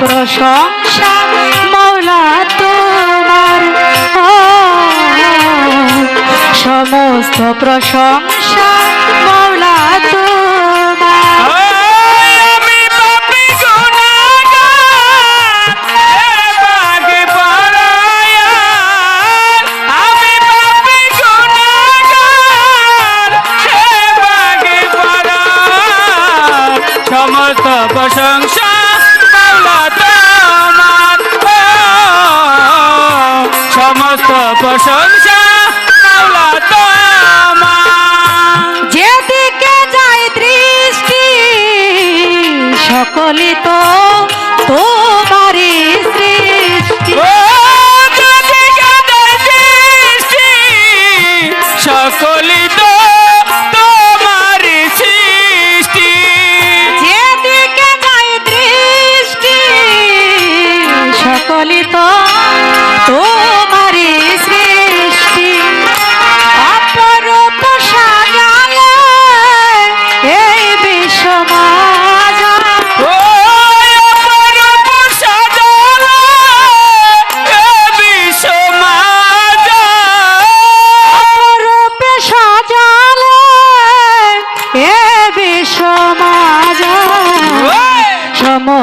প্রশংসা মৌলা তোমার সমস্ত প্রশংসা মৌলা তোমার প্রশংসা সমস্ত প্রশংসা যেদিকে যায় দৃষ্টি সকলে তো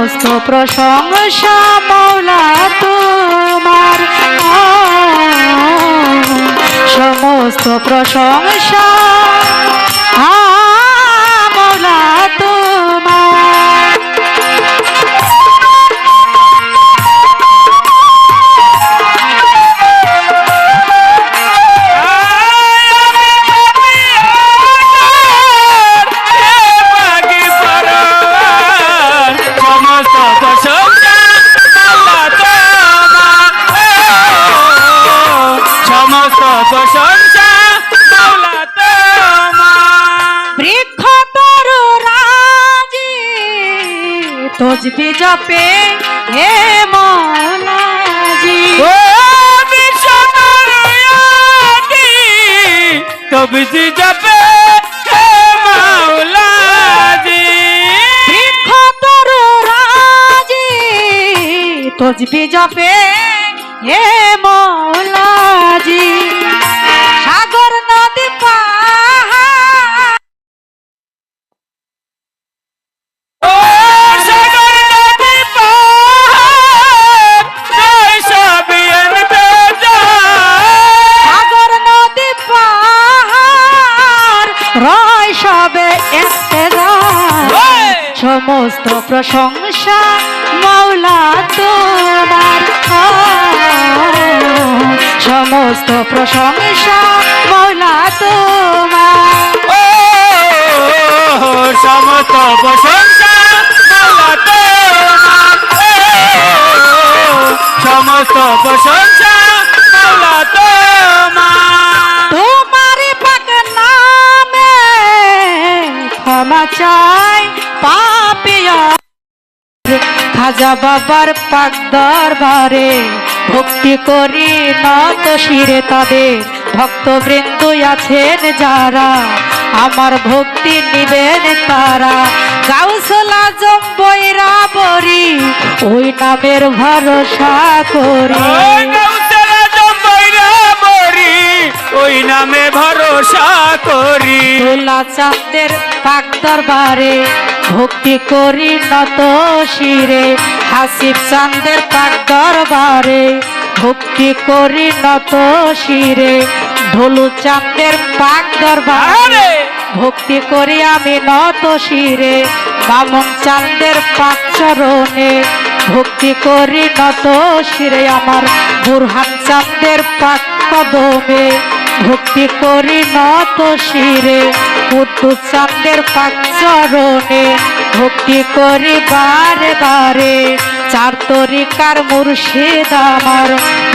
সমস্ত প্রশংসা মৌলা তোমার। সমস্ত প্রশংসা কবি যাবে মাওলাজি। বৃক্ষ রাজি তজবি জপে হে মৌলাজি সমস্ত প্রশংসা মৌলা তোমার। ও সমস্ত প্রশংসা মাওলা তোমার। সমস্ত প্রশংসা তোমার। পাক নামে ক্ষমা চাই পাপিয়া খাজা বাবার পাক দরবারে ভক্তি করি নত শিরে তাদের ভক্তবৃন্দ আছেন যারা আমার ভক্তি নিবেন তারা। গাউসলা আজম বৈরা ওই নামের ভরসা করি। ওই নামে ভরসা করি। তোলা চাঁদের পাক দরবারে ভক্তি করি নত শিরে হাসিব চাঁদের পাক দরবারে। ভক্তি করি নত শিরে ঢোলু চাঁদের পাক দরবারে। ভক্তি করি আমি নত শিরে বামন চাঁদের পাক চরণে। ভক্তি করি নত শিরে আমার বুরহান চাঁদের পাক কদমে। ভক্তি করি নত শিরে কুদ্দু চাঁদের পাক চরণে, ভক্তি করি বারে বারে। চার তরিকার মুর্শিদ আমার,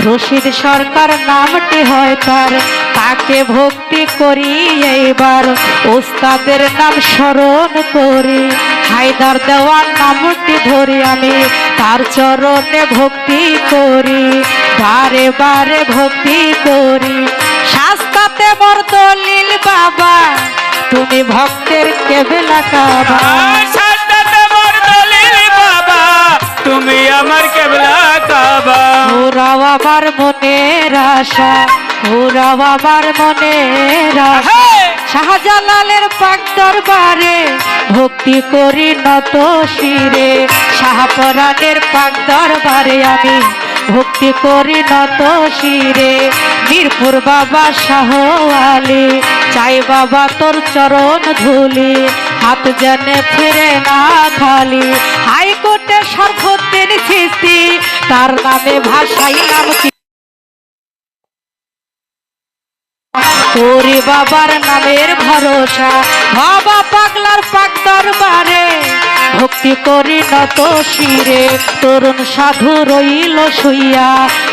রশিদ সরকার নামটি হয় তার। তাকে ভক্তি করি এইবার, ওস্তাদের নাম স্মরণ করি। হায়দার দেওয়ার নামটি ধরি আমি, তার চরণে ভক্তি করি। বারে বারে ভক্তি করি। শাস্তাতে মোর দলিল বাবা তুমি ভক্তের কেবেলা কাবা তুমি আমার কেবলা কাবা ওরাও আমার মনের আশা ওরাও আমার মনের আশা। শাহজালালের পাক দরবারে ভক্তি করি নত শিরে শাহপরাণের পাক দরবারে আমি ভক্তি করি নত শিরে। মিরপুর বাবা শাহ আলী, চাই বাবা তোর চরণ ধুলি, হাত জেনে ফিরে না খালি। হাইকোর্টে সর্বদিন খিস্তি, তার নামে ভাষাইলাম ওরে বাবার নামের ভরসা বাবা পাগলার পাক দরবারে। ভক্তি করি নত শিরে। তরুণ সাধু রইল শুইয়া,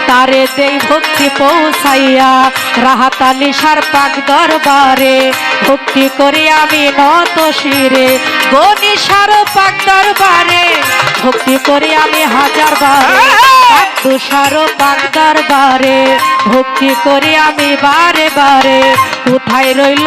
তারে দেই ভক্তি পৌঁছাইয়া। রাহাত আলিশার পাক দরবারে, ভক্তি করি আমি নত শিরে। গনিসার পাক দরবারে, ভক্তি করি আমি হাজার বারে। দরবারে, ভক্তি করি আমি বারে বারে। কোথায় রইল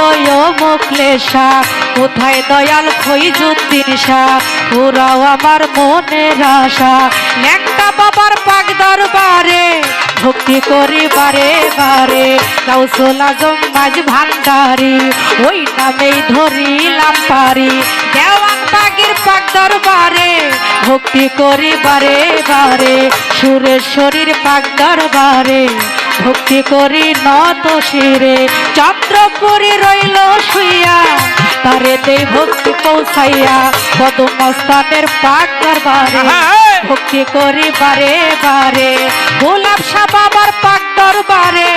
মুখলেশা কোথায় দয়াল ফইজুদ্দিন শাহ? ওরাও আমার মনের আশা। ন্যাংটা বাবার পাক দরবারে, ভক্তি করি বারে বারে। কাউসল আজম মাঝ ভান্ডারি, ওই নামেই ধরিলাম পারি। দেওয়ান বাগির পাক দরবারে ভক্তি করি বারে বারে সুরেশ্বরীর পাক বারে ভক্তি করি নত শিরে চন্দ্রপুরী রইল শুইয়া তারে দেই ভক্তি পৌঁছাইয়া পদমস্তানের পাক দরবারে। হ্যাঁ। ভক্তি করি বারে বারে গোলাপ শাহ বাবার পাক দরবারে।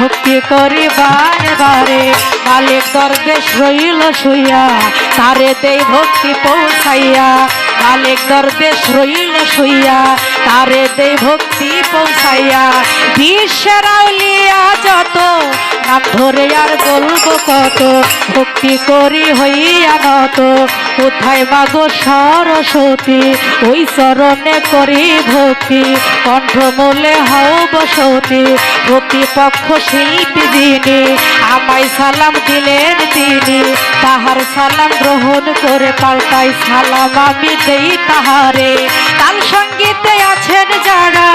ভক্তি করি বারে বারে মালিক দরবেশ রইল শুইয়া তারে দেই ভক্তি পৌঁছাইয়া মালিক দরবেশ রইল শুইয়া তারে দে ভক্তি পৌঁছাইয়া। বিশ্বের আউলিয়া যত নাম ধরে আর বলব কত ভক্তি করি হইয়া নত। কোথায় মাগো সরস্বতী? ওই চরণে করি ভক্তি। কণ্ঠমূলে হও বসতি। প্রতিপক্ষ শিল্পী যিনি, আমায় সালাম দিলেন তিনি। তাহার সালাম গ্রহণ করে পাল্টাই সালাম আমি দেই তাহারে। তার সঙ্গীতে আছেন যারা,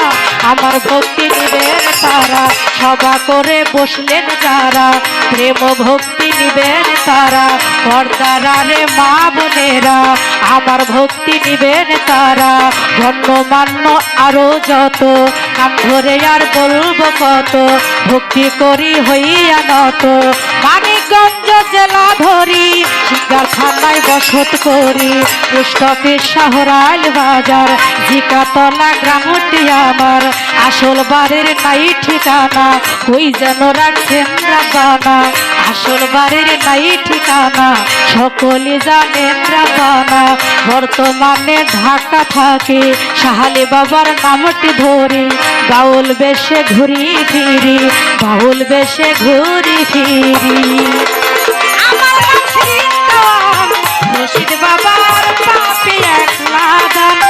আমার ভক্তি নিবেন তারা, সভা করে বসলেন যারা, প্রেম ভক্তি নিবেন তারা পর্দারে মা বোনেরা, আমার ভক্তি নিবেন তারা ধন্যমান্য আরও যত নাম ধরে আর বলব কত, ভক্তি করি হইয়া নত মানিকগঞ্জ জেলা ধরি সিঙ্গারখানায় বসত করি। পোস্ট অফিস শহরাল বাজার জিকাতলা গ্রামটি আমার। আসল বাড়ির নাই ঠিকানা কই যেন রাখছেন রাবানা আসল বাড়ির নাই ঠিকানা, সকলে জানেন রাবানা বর্তমানে ঢাকা থাকে সাহালি বাবার নামটি ধরি। বাউল বেশে ঘুরি ফিরি, বাউল বেশে ঘুরি ফিরি। বাবার পাপি একলা দান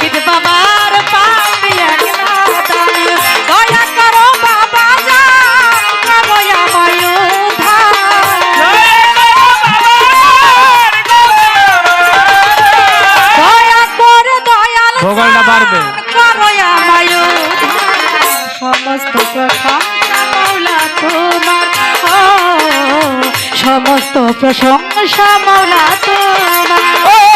দেওয়ান, বাবার পাপি একলা দান। দয়া করো বাবা যান, করো আমায় উদ্ধার। দয়া করে দয়াল ভূগোলটা বাড়বে। করো আমায় সমস্ত প্রশংসা মৌলা তোমার ও, সমস্ত প্রশংসা মৌলা তোমার